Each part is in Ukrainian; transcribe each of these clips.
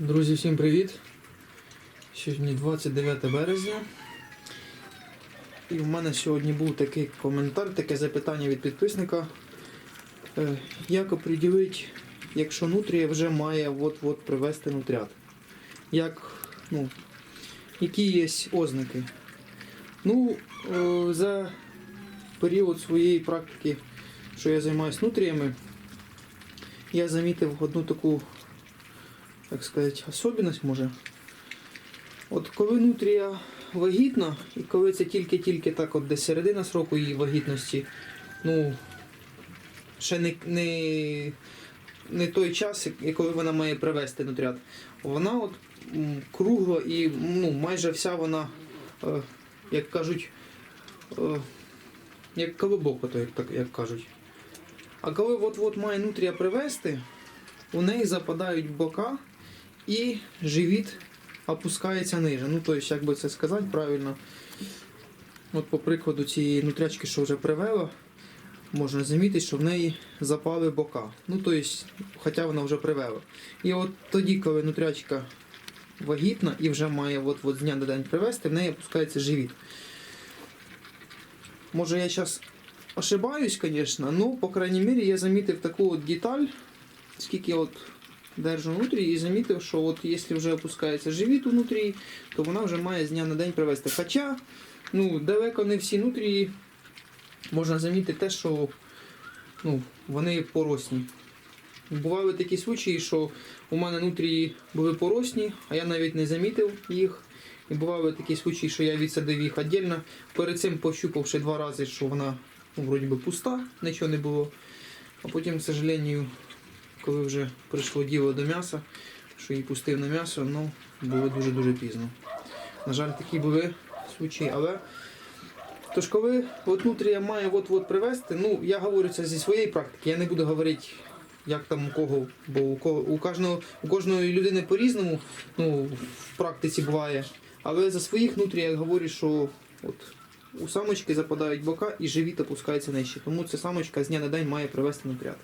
Друзі, всім привіт! Сьогодні 29 березня. І в мене сьогодні був такий коментар, таке запитання від підписника. Е, Як оприділити, якщо нутрія вже має от-от привести нутрят? Як, ну, які є ознаки? Ну, е, за період своєї практики, що я займаюся нутріями, я замітив одну таку так сказати, особливість може. От коли нутрія вагітна, і коли це тільки-тільки так, от десь середина сроку її вагітності, ну ще не, не, не той час, коли вона має привести нутрят, вона от кругла і ну, майже вся вона, е, як кажуть, е, як колобок, ото, як, так, як кажуть. А коли от-от має нутрія привести, у неї западають бока і живіт опускається ниже. Ну, тобто, як би це сказати правильно. От по прикладу цієї нутрячки, що вже привела, можна замітити, що в неї запали бока. Ну, тобто, хоча вона вже привела. І от тоді, коли нутрячка вагітна і вже має от, от з дня на день привести, в неї опускається живіт. Може я зараз ошибаюсь, звісно, але, по крайній мірі, я замітив таку от деталь, скільки от держу внутрі і замітив, що от якщо вже опускається живіт внутрі, то вона вже має з дня на день привести. Хоча ну, далеко не всі нутрії можна замітити те, що ну, вони поросні. Бували такі случаї, що у мене нутрії були поросні, а я навіть не замітив їх. І бували такі случаї, що я відсадив їх віддільно. Перед цим пощупавши два рази, що вона ну, вроді би пуста, нічого не було. А потім, к сожалению, коли вже прийшло діло до м'яса, що її пустив на м'ясо, ну, було дуже-дуже пізно. На жаль, такі були случаї, але. Тож, коли от нутрія має от-от привезти, ну, я говорю це зі своєї практики, я не буду говорити, як там у кого, бо у, кого, у, кожного, у кожної людини по-різному ну, в практиці буває. Але за своїх нутрій я говорю, що от, у самочки западають бока і живіт опускається нижче. Тому ця самочка з дня на день має привести нутрят.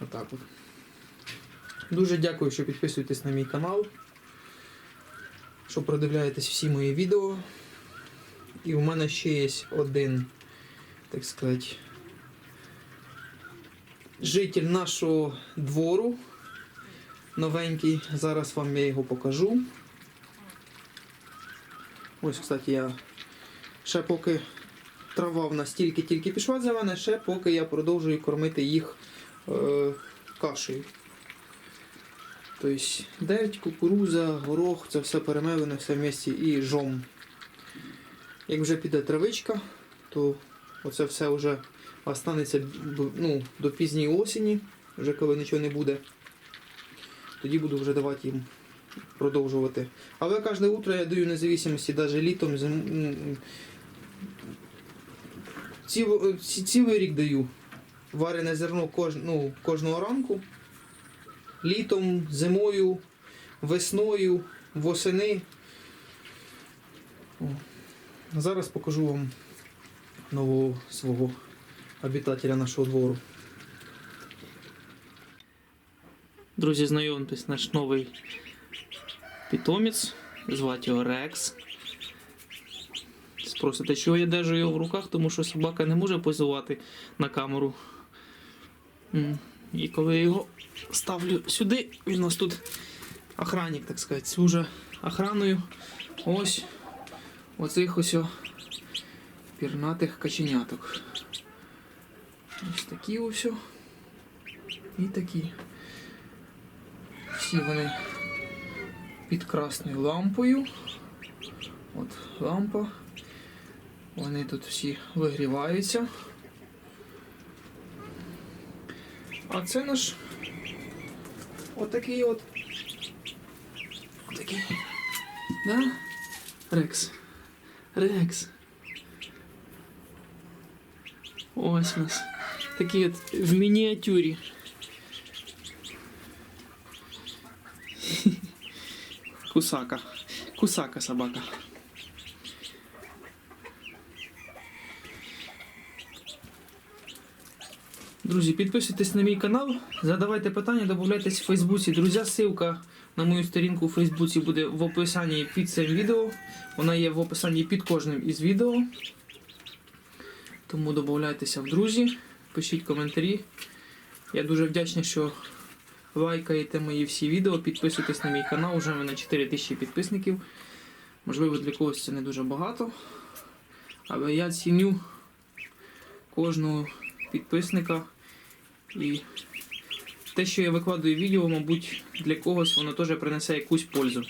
Отак от. Дуже дякую, що підписуєтесь на мій канал, що продивляєтесь всі мої відео. І у мене ще є один, так сказати, житель нашого двору. Новенький. Зараз вам я його покажу. Ось, кстати, я ще поки трава в нас тільки-тільки пішла зелена, ще поки я продовжую кормити їх е, кашею. Тобто дерть, кукуруза, горох, це все перемелене, все в місті і жом. Як вже піде травичка, то оце все вже останеться ну, до пізньої осені, вже коли нічого не буде. Тоді буду вже давати їм продовжувати. Але кожне утро я даю незалежності, навіть літом, ці- цілий рік даю варене зерно кож... ну, кожного ранку. Літом, зимою, весною, восени. Зараз покажу вам нового свого обітателя нашого двору. Друзі, знайомтесь, наш новий питомець. Звати його Рекс. Спросите, чого я держу його в руках, тому що собака не може позувати на камеру. І коли я його ставлю сюди, він у нас тут охранник, так сказати, служить охраною. Ось оцих ось пірнатих каченяток. Ось такі ось. І такі. Всі вони під красною лампою. От лампа. Вони тут всі вигріваються. А це наш отакий от. Отакий. Да? Рекс. Рекс. Ось у нас. Такий от в мініатюрі. Кусака. Кусака собака. Друзі, підписуйтесь на мій канал, задавайте питання, додавайтесь в Фейсбуці. Друзі, ссылка на мою сторінку у Фейсбуці буде в описанні під цим відео. Вона є в описанні під кожним із відео. Тому додавайтеся в друзі, пишіть коментарі. Я дуже вдячний, що лайкаєте мої всі відео, підписуйтесь на мій канал, вже в мене 4 тисячі підписників. Можливо, для когось це не дуже багато. Але я ціню кожного підписника і те, що я викладаю відео, мабуть, для когось воно теж принесе якусь пользу.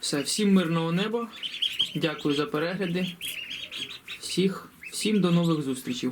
Все, всім мирного неба. Дякую за перегляди. Всіх, всім до нових зустрічей.